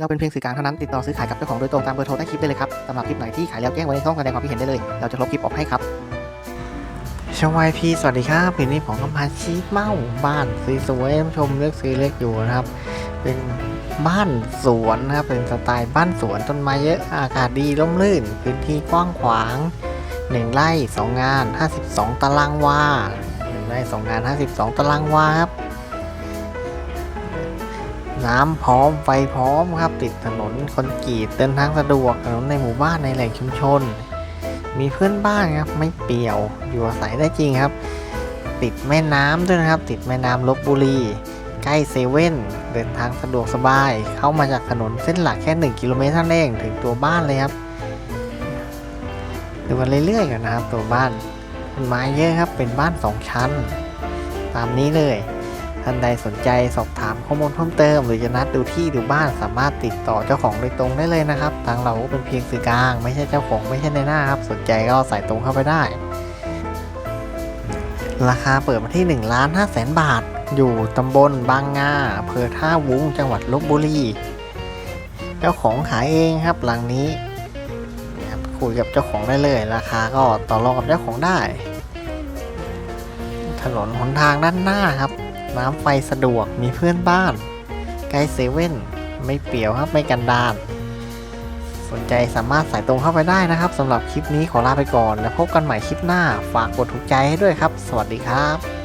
เราเป็นเพียงสื่อกลางเท่านั้นติดต่อซื้อขายกับเจ้าของโดยตรงตามเบอร์โทรใต้คลิปได้เลยครับสำหรับคลิปไหนที่ขายแล้วแจ้งไว้ในช่องแสดงความคิดเห็นได้เลย เราจะลบคลิปออกให้ครับชวายพีสวัสดีครับคืนนี้ผมก็มาชี้เมาบ้านสวยๆชมเลือกซื้อเลือกอยู่นะครับ เป็นบ้านสวนนะครับเป็นสไตล์บ้านสวนต้นไม้เยอะอากาศดีร่มรื่น พื้นที่กว้างขวาง 1 ไร่ 2 งาน 52 ตารางวา1ไร่2งาน 52 ตารางวาครับ น้ำพร้อมไฟพร้อมครับ ติดถนนคอนกรีตเดินทางสะดวกถนนในหมู่บ้านในแหล่งชุมชน มีเพื่อนบ้านครับไม่เปี่ยวอยู่อาศัยได้จริงครับ ติดแม่น้ำด้วยนะครับ ติดแม่น้ำลบบุรีใกล้เซเว่นเดินทางสะดวกสบาย เข้ามาจากถนนเส้นหลักแค่ 1 กิโลเมตรเท่านั้นเองถึงตัวบ้านเลยครับดูกันเรื่อยๆกันนะครับ ตัวบ้านต้นไม้เยอะครับเป็นบ้าน 2 ชั้น ตามนี้เลย ท่านใดสนใจสอบถามข้อมูลเพิ่มเติม หรือจะนัดดูที่ดูบ้านสามารถติดต่อเจ้าของโดยตรงได้เลยนะครับ ทางเราเป็นเพียงสื่อกลาง ไม่ใช่เจ้าของไม่ใช่ในหน้าครับ สนใจก็สายตรงเข้าไปได้ ราคาเปิดมาที่1ล้าน5แสนบาท อยู่ตำบลบางงาอำเภอท่าวุ้งจังหวัดลบบุรีเจ้าของขายเองครับหลังนี้ครับคุยกับเจ้าของได้เลย ราคาก็ต่อรองกับเจ้าของได้ ถนนหนทางด้านหน้าครับ น้ำไฟสะดวกมีเพื่อนบ้านใกล้เซเว่นไม่เปี่ยวครับไม่กันดาน สนใจสามารถสายตรงเข้าไปได้นะครับสำหรับคลิปนี้ขอลาไปก่อน แล้วพบกันใหม่คลิปหน้า ฝากกดถูกใจให้ด้วยครับ สวัสดีครับ